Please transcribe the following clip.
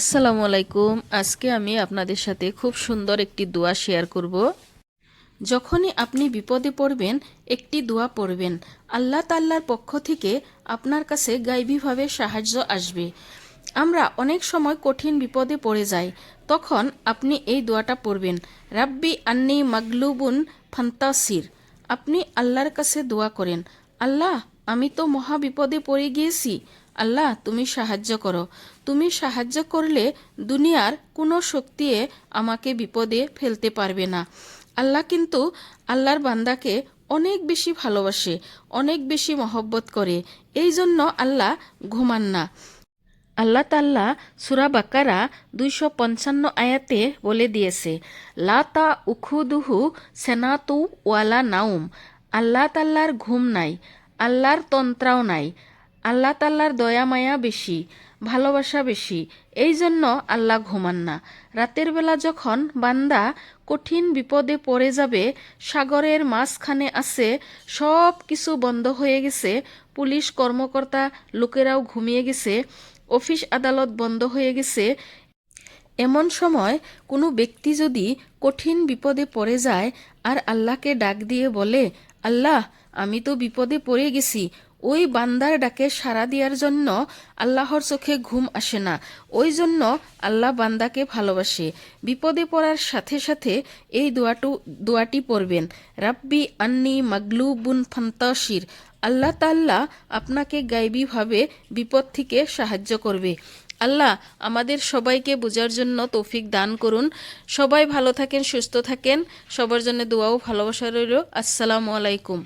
আসসালামু আলাইকুম। আজকে আমি আপনাদের সাথে খুব সুন্দর একটি দোয়া শেয়ার করব। যখনই আপনি বিপদে পড়বেন, একটি দোয়া পড়বেন। আল্লাহ তাল্লার পক্ষ থেকে আপনার কাছে গাইবীভাবে সাহায্য আসবে। আমরা অনেক সময় কঠিন বিপদে পড়ে যাই, তখন আপনি এই দোয়াটা পড়বেন। রাব্বি আন্নি মাগলুবুন ফান্তাসির। আপনি আল্লাহর কাছে দোয়া করেন, আল্লাহ আমি তো মহা বিপদে পড়ে গিয়েছি। আল্লাহ, তুমি সাহায্য করো। তুমি সাহায্য করলে দুনিয়ার কোনো শক্তিয়ে আমাকে বিপদে ফেলতে পারবে না। আল্লাহ কিন্তু আল্লাহর বান্দাকে অনেক বেশি ভালোবাসে, অনেক বেশি মহব্বত করে। এই জন্য আল্লাহ ঘুমান না। আল্লাহ তাল্লাহ সুরা বাকারা দুইশো পঞ্চান্ন আয়াতে বলে দিয়েছে লাতা উখুদুহু সেনাতু ওয়ালা নাউম। আল্লাহ তাল্লার ঘুম নাই। আল্লাহর তন্ত্রাও নাই। আল্লাহ তাল্লার দয়া, মায়া বেশি, ভালোবাসা বেশি। এই জন্য আল্লাহ ঘুমান না। রাতের বেলা যখন বান্দা কঠিন বিপদে পড়ে যাবে, সাগরের মাঝখানে আছে সব কিছু বন্ধ হয়ে গেছে, পুলিশ কর্মকর্তা লোকেরাও ঘুমিয়ে গেছে, অফিস আদালত বন্ধ হয়ে গেছে। এমন সময় কোনো ব্যক্তি যদি কঠিন বিপদে পড়ে যায় আর আল্লাহকে ডাক দিয়ে বলে আল্লাহ আমি তো বিপদে পড়ে গেছি। ওই বান্দার ডাকে সাড়া দেওয়ার জন্য আল্লাহর চোখে ঘুম আসে না। ওই জন্য আল্লাহ বান্দাকে ভালোবাসে। বিপদে পড়ার সাথে সাথে এই দোয়াটু, দোয়াটি পড়বেন, রাব্বি আন্নি মাগলুবুন ফান্তাসির আল্লাহ তাল্লাহ আপনাকে গাইবীভাবে বিপদ থেকে সাহায্য করবে। আল্লাহ আমাদের সবাইকে বোঝার জন্য তৌফিক দান করুন। সবাই ভালো থাকেন, সুস্থ থাকেন। সবার জন্য দোয়াও ভালোবাসা রইল। আসসালামু আলাইকুম।